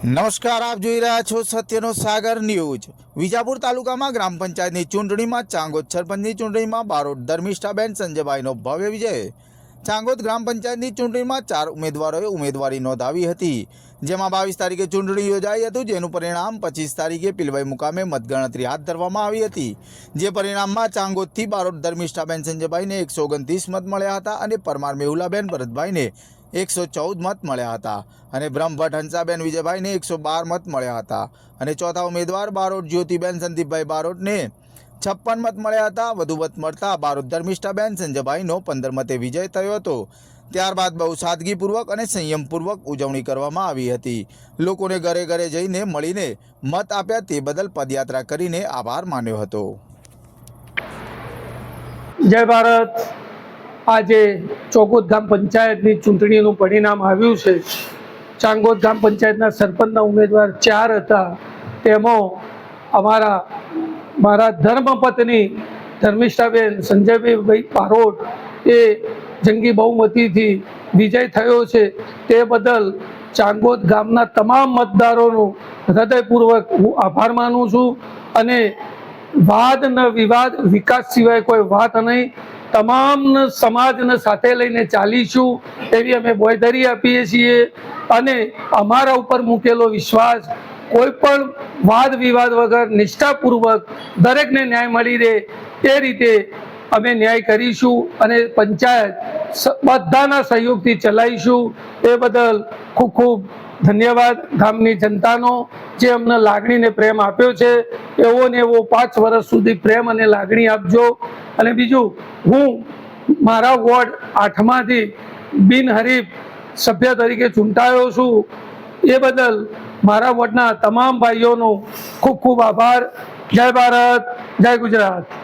નમસ્કાર, આપ જોઈ રહ્યા છો સત્યનો સાગર ન્યૂઝ. વિજાપુર તાલુકામાં ગ્રામ પંચાયતની ચૂંટણીમાં ચાંગોદ સરપંચની ચૂંટણીમાં બારોટ ધર્મિષ્ઠાબેન સંજયભાઈનો ભવ્ય વિજય. ચાંગોદ ગ્રામ પંચાયતની ચૂંટણીમાં ચાર ઉમેદવારોએ ઉમેદવારી નોંધાવી હતી. જેમાં બાવીસ તારીખે ચૂંટણી યોજાઈ હતું, જેનું પરિણામ પચીસ તારીખે પિલવાઈ મુકામે મતગણતરી હાથ ધરવામાં આવી હતી. જે પરિણામમાં ચાંગોદથી બારોટ ધર્મિષ્ઠાબેન સંજયભાઈને એકસો ઓગણત્રીસ મત મળ્યા હતા અને પરમાર મેહુલાબેન ભરતભાઈને એકસો ચૌદ મત મળ્યા હતા અને બ્રહ્મભટ્ટ હંસાબેન, વિજયભાઈને એકસો બાર મત મળ્યા હતા. અને ચોથા ઉમેદવાર બારોટ, જ્યોતિબેન, સંદીપભાઈ બારોટને છપ્પન મત મળ્યા હતા. વધુ મત મળતા બારોટ ધર્મિષ્ઠાબેન, સંજયભાઈનો પંદર મતે વિજય થયો હતો. ત્યારબાદ બહુ સાદગીપૂર્વક અને સંયમપૂર્વક ઉજવણી કરવામાં આવી હતી. લોકોને ઘરે ઘરે જઈને મળીને મત આપ્યા તે બદલ પદયાત્રા કરીને આભાર માન્યો હતો. જય ભારત. આજે ચોકોદ ગામ પંચાયતની ચૂંટણીનું પરિણામ આવ્યું છે. ચાંગોદ ગામ પંચાયતના સરપંચના ઉમેદવાર ચાર હતા. તેમાં અમારા મારા ધર્મપત્ની ધર્મિષ્ઠાબેન સંજયભાઈ પારોટ એ જંગી બહુમતીથી વિજય થયો છે. તે બદલ ચાંગોદ ગામના તમામ મતદારોનો હૃદયપૂર્વક હું આભાર માનું છું અને વાદ ન વિવાદ વિકાસ સિવાય કોઈ વાત નહીં. તમામ સમાજને સાથે લઈને ચાલીશું એવી અમે બોયધરી આપીએ છીએ અને અમારા ઉપર મૂકેલો વિશ્વાસ કોઈ પણ વાદ વિવાદ વગર નિષ્ઠાપૂર્વક દરેકને ન્યાય મળી રહે તે રીતે અમે ન્યાય કરીશું અને પંચાયત બધાના સહયોગથી ચલાવીશું. એ બદલ ખૂબ ખૂબ ધન્યવાદ ગામની જનતાનો જે અમને લાગણીને પ્રેમ આપ્યો છે. એવો ને એવો પાંચ વર્ષ સુધી પ્રેમ અને લાગણી આપજો. અને બીજું, હું મારા વોર્ડ આઠમાંથી બિનહરીફ સભ્ય તરીકે ચૂંટાયો છું. એ બદલ મારા વોર્ડના તમામ ભાઈઓનો ખૂબ ખૂબ આભાર. જય ભારત, જય ગુજરાત.